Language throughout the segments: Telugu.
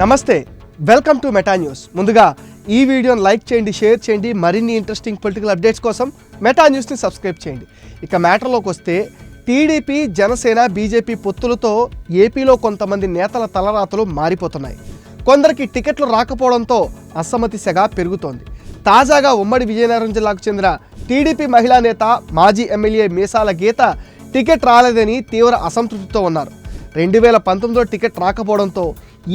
నమస్తే వెల్కమ్ టు మెటా న్యూస్. ముందుగా ఈ వీడియోని లైక్ చేయండి షేర్ చేయండి మరిన్ని ఇంట్రెస్టింగ్ పొలిటికల్ అప్డేట్స్ కోసం మెటా న్యూస్ని సబ్స్క్రైబ్ చేయండి. ఇక మ్యాటర్లోకి వస్తే టీడీపీ జనసేన బీజేపీ పొత్తులతో ఏపీలో కొంతమంది నేతల తలరాతలు మారిపోతున్నాయి. కొందరికి టికెట్లు రాకపోవడంతో అసమ్మతి సెగ పెరుగుతోంది. తాజాగా ఉమ్మడి విజయనగరం జిల్లాకు చెందిన టీడీపీ మహిళా నేత మాజీ ఎమ్మెల్యే మీసాల గీత టికెట్ రాలేదని తీవ్ర అసంతృప్తితో ఉన్నారు. రెండు వేల పంతొమ్మిదిలో టికెట్ రాకపోవడంతో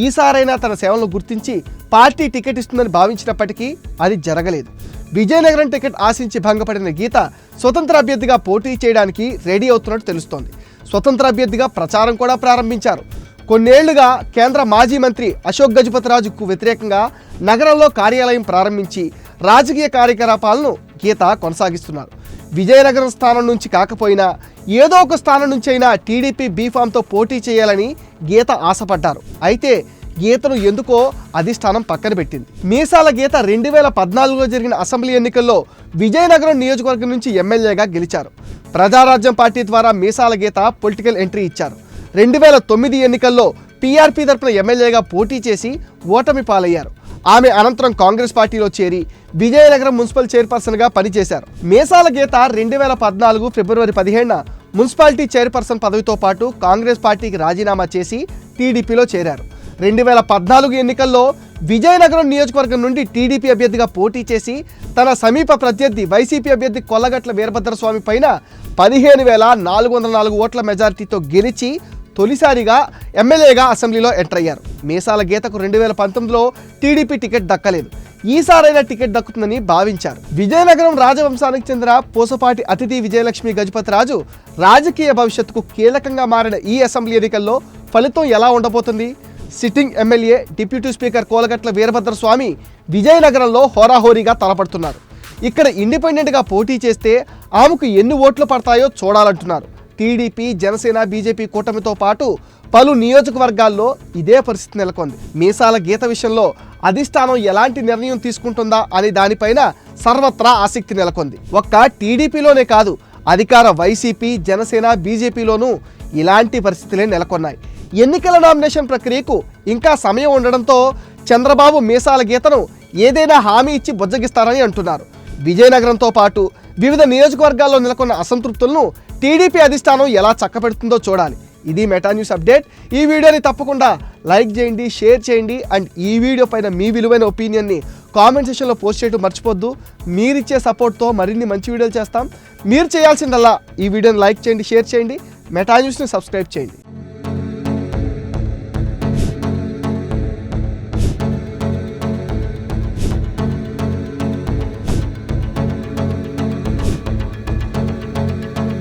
ఈసారైనా తన సేవలను గుర్తించి పార్టీ టికెట్ ఇస్తుందని భావించినప్పటికీ అది జరగలేదు. విజయనగరం టికెట్ ఆశించి భంగపడిన గీత స్వతంత్ర అభ్యర్థిగా పోటీ చేయడానికి రెడీ అవుతున్నట్టు తెలుస్తోంది. స్వతంత్ర అభ్యర్థిగా ప్రచారం కూడా ప్రారంభించారు. కొన్నేళ్ళుగా కేంద్ర మాజీ మంత్రి అశోక్ గజపతిరాజుకు వ్యతిరేకంగా నగరంలో కార్యాలయం ప్రారంభించి రాజకీయ కార్యకలాపాలను గీత కొనసాగిస్తున్నారు. విజయనగరం స్థానం నుంచి కాకపోయినా ఏదో ఒక స్థానం నుంచి అయినా టీడీపీ బీఫామ్తో పోటీ చేయాలని గీత ఆశపడ్డారు. అయితే గీతను ఎందుకో అధిష్టానం పక్కన పెట్టింది. మీసాల గీత రెండు వేల పద్నాలుగులో జరిగిన అసెంబ్లీ ఎన్నికల్లో విజయనగరం నియోజకవర్గం నుంచి ఎమ్మెల్యేగా గెలిచారు. ప్రజారాజ్యం పార్టీ ద్వారా మీసాల గీత పొలిటికల్ ఎంట్రీ ఇచ్చారు. రెండు వేల తొమ్మిది ఎన్నికల్లో పీఆర్పీ తరపున ఎమ్మెల్యేగా పోటీ చేసి ఓటమి పాలయ్యారు. ఆమె అనంతరం కాంగ్రెస్ పార్టీలో చేరి విజయనగరం మున్సిపల్ చైర్పర్సన్గా పనిచేశారు. మేసాల గీత రెండు వేల పద్నాలుగు ఫిబ్రవరి పదిహేడున మున్సిపాలిటీ చైర్పర్సన్ పదవితో పాటు కాంగ్రెస్ పార్టీకి రాజీనామా చేసి టీడీపీలో చేరారు. రెండు వేల పద్నాలుగు ఎన్నికల్లో విజయనగరం నియోజకవర్గం నుండి టీడీపీ అభ్యర్థిగా పోటీ చేసి తన సమీప ప్రత్యర్థి వైసీపీ అభ్యర్థి కొల్లగట్ల వీరభద్రస్వామి పైన పదిహేను వేల నాలుగు వందల నాలుగు ఓట్ల మెజారిటీతో గెలిచి తొలిసారిగా ఎమ్మెల్యేగా అసెంబ్లీలో ఎంటర్ అయ్యారు. మీసాల గీతకు రెండు వేల పంతొమ్మిదిలో టీడీపీ టికెట్ దక్కలేదు. ఈసారైనా టికెట్ దక్కుతుందని భావించారు. విజయనగరం రాజవంశానికి చెందిన పూసపాటి అతిథి విజయలక్ష్మి గజపతి రాజు రాజకీయ భవిష్యత్తుకు కీలకంగా మారిన ఈ అసెంబ్లీ ఎన్నికల్లో ఫలితం ఎలా ఉండబోతుంది? Sitting MLA deputy speaker Kolagatla Veerabhadra Swamy విజయనగరంలో హోరాహోరీగా తలపడుతున్నారు. ఇక్కడ ఇండిపెండెంట్గా పోటీ చేస్తే ఆమెకు ఎన్ని ఓట్లు పడతాయో చూడాలంటున్నారు. టీడీపీ జనసేన బీజేపీ కూటమితో పాటు పలు నియోజకవర్గాల్లో ఇదే పరిస్థితి నెలకొంది. మీసాల గీత విషయంలో అధిష్టానం ఎలాంటి నిర్ణయం తీసుకుంటుందా అనే దానిపైన సర్వత్రా ఆసక్తి నెలకొంది. ఒక్క టీడీపీలోనే కాదు అధికార వైసీపీ జనసేన బీజేపీలోనూ ఇలాంటి పరిస్థితులే నెలకొన్నాయి. ఎన్నికల నామినేషన్ ప్రక్రియకు ఇంకా సమయం ఉండడంతో చంద్రబాబు మీసాల గీతను ఏదైనా హామీ ఇచ్చి బుజ్జగిస్తారని అంటున్నారు. విజయనగరంతో పాటు వివిధ నియోజకవర్గాల్లో నెలకొన్న అసంతృప్తులను టీడీపీ అధిష్టానం ఎలా చక్కబెడుతుందో చూడాలి. ఇది మెటా న్యూస్ అప్డేట్. ఈ వీడియోని తప్పకుండా లైక్ చేయండి షేర్ చేయండి అండ్ ఈ వీడియో పైన మీ విలువైన ఒపీనియన్ని కామెంట్ సెక్షన్లో పోస్ట్ చేయడం మర్చిపోద్దు. మీరిచ్చే సపోర్ట్తో మరిన్ని మంచి వీడియోలు చేస్తాం. మీరు చేయాల్సిందల్లా ఈ వీడియోని లైక్ చేయండి షేర్ చేయండి. మెటా న్యూస్ని సబ్స్క్రైబ్ చేయండి.